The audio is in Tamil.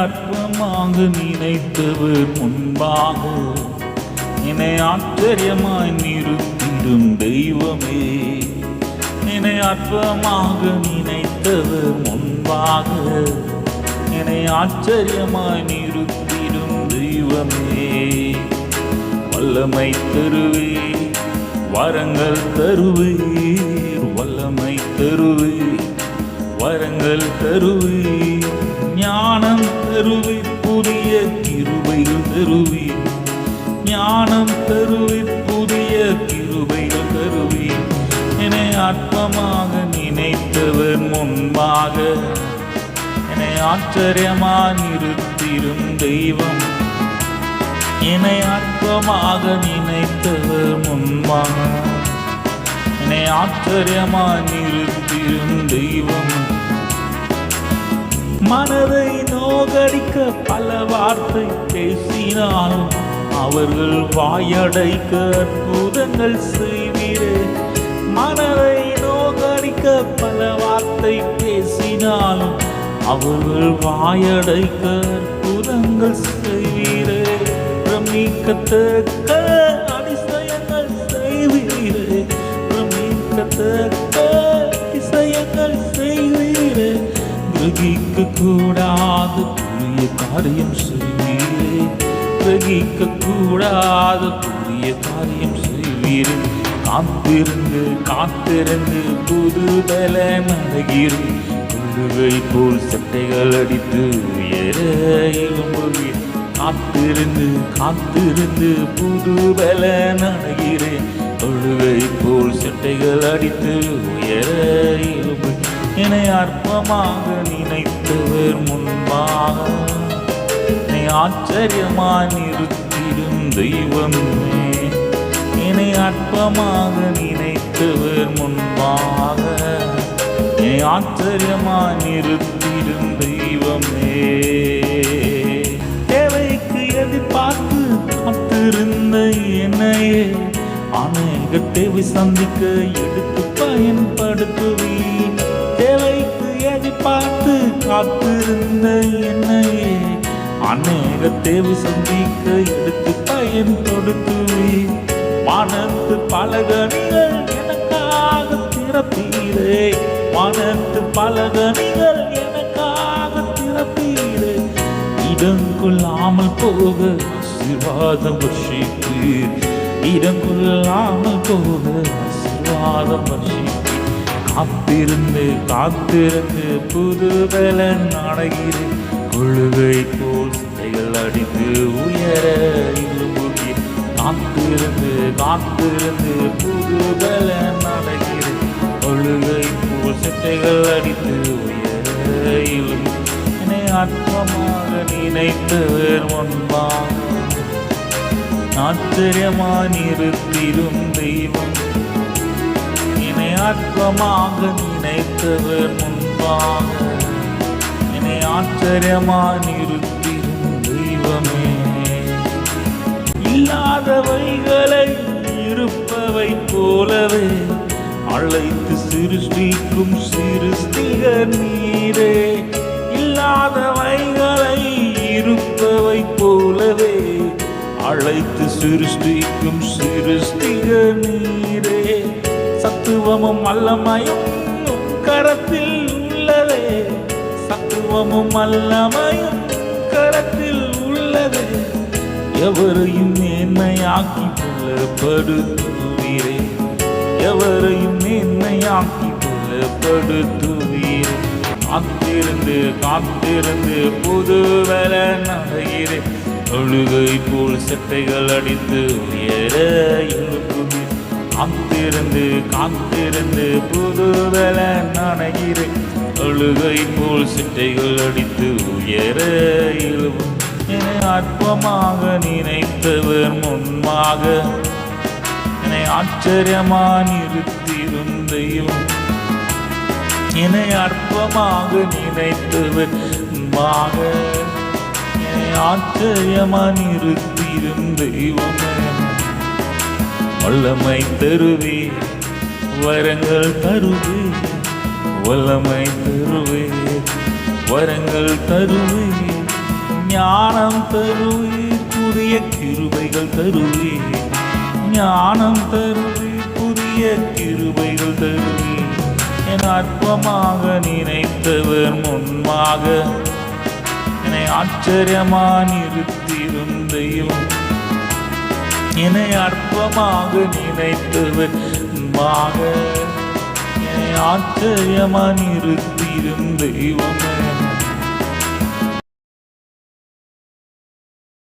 அற்பமாக நினைத்தவர் முன்பாக என்னை ஆச்சரியமாய் நிறுத்திடும் தெய்வமே. என்னை அற்பமாக நினைத்தவர் முன்பாக என்னை ஆச்சரியமாய் நிறுத்திடும் தெய்வமே. வல்லமை தருவே வரங்கள் தருவீர் வல்லமை தருவே வரங்கள் தருவீர். ஞானம் தருவி புதிய கிருபைகள் தருவி. ஞானம் தருவி புதிய கிருபைகள் தருவி. என்னை ஆத்மமாக நினைத்தவர் முன்பாக. என்னை ஆச்சரியமாக நிறுத்திடும் தெய்வம். என்னை ஆத்மமாக நினைத்தவர் முன்பாக. என்னை ஆச்சரியமாக நிறுத்திடும் தெய்வம். மனதை நோகடிக்க பல வார்த்தை பேசினாலும் அவர்கள் வாயடைக்க அற்புதங்கள் செய்வீரே. மனதை நோகடிக்க பல வார்த்தை பேசினாலும் அவர்கள் வாயடைக்க அற்புதங்கள் செய்வீரே. பிரமிக்கத்தக்க காரியம் செய்வீரே. கிரகிக்க கூடாத புதிய காரியம் செய்வீரே. காத்திருந்து காத்திருந்து புது பல நலகிரு கொள்ளுகை போல் சட்டைகள் அடித்து உயர எழும்புவீர் காத்திருந்து காத்திருந்து புது பல நடைகிறேன் தொழுகை போல் சட்டைகள் அடித்து உயர எழும்பு என்னை அற்பமாக நினைத்தவர் முன்பாக. என்னை ஆச்சரியமா நிறுத்திடும் தெய்வமே. என்னை அற்பமாக நினைத்தவர் முன்பாக. என்னை ஆச்சரியமா நிறுத்திடும் தெய்வமே. தேவைக்கு எதிர்பார்த்து காத்திருந்த என்னையே அநேக தேவை சந்திக்க எடுத்து பயன்படுத்துவீர். பார்த்து காத்திருந்த என்னையே அநேக தேவை சந்திக்க எடுத்து பயன் தொடுத்து மனத்து பலகணிகள் எனக்காக திறப்பீரே. மனத்து பலகணிகள் எனக்காக திறப்பீரே. இடம் கொள்ளாமல் போக ஆசீர்வாதம் வர்ஷிப்பீர். இடம் கொள்ளாமல் போக ஆசீர்வாதம் வர்ஷிப்பீர். காத்திருந்து காத்திருந்து புது பலன் அடைகிறேன் போல் சிலைகள் அடித்து உயர இருபுகிறேன் காத்திருந்து காத்திருந்து புது பலன் கொழுவை போல் சிட்டைகள் அடித்து உயர இழும் என்னை அற்பமாக நினைத்தவர் முன்பாக. ஆச்சரியமா நிறுத்திடும் தெய்வம் அற்பமாக நினைத்தவர் முன்பாக என்னை ஆச்சரியமா நிறுத்திடும் தெய்வமே. இல்லாதவைகளை இருப்பவை போலவே அழைத்து சிருஷ்டிக்கும் சிருஷ்டிகர் நீரே. இல்லாதவைகளை இருப்பவை போலவே அழைத்து சிருஷ்டிக்கும் சிருஷ்டிகர் நீரே. சத்துவமும் அல்லமையும் கரத்தில் உள்ளதே. சத்துவமும் அல்லமையும் கரத்தில் உள்ளதே. எவரையும் மேன்மையாக்கி புலப்படுத்துவீரே எவரையும் மேன்மையாக்கி புலப்படுத்துவீரே காத்திருந்து காத்திருந்து புதுவல நகையிறே நடைகிறேன் போல் சட்டைகள் அடித்து உயர காத்திருந்து காத்திருந்து புது நனைகிறேன் அழுகை போல் சிட்டைகள் அடித்து உயர எழுவும் என்னை அற்பமாக நினைத்தவர் முன்பாக என்னை ஆச்சரியமா நிறுத்திடும் தெய்வம். என்னை அற்பமாக நினைத்தவர் முன்பாக. என்னை ஆச்சரியமா நிறுத்திடும் தெய்வமே. வல்லமை தருவே வரங்கள் தருவே. வல்லமை தருவே வரங்கள் தருவே. ஞானம் தருவே. புதிய கிருபைகள் தருவே. ஞானம் தருவே. புதிய கிருபைகள் தருவே. என் அற்பமாக நினைத்தவர் முன்பாக. என்னை ஆச்சரியமா நிறுத்திடும் தெய்வம் என்னை அற்பமாக நினைத்தவர் முன்பாக என்னை ஆச்சரியமா நிறுத்திடும் தெய்வமே.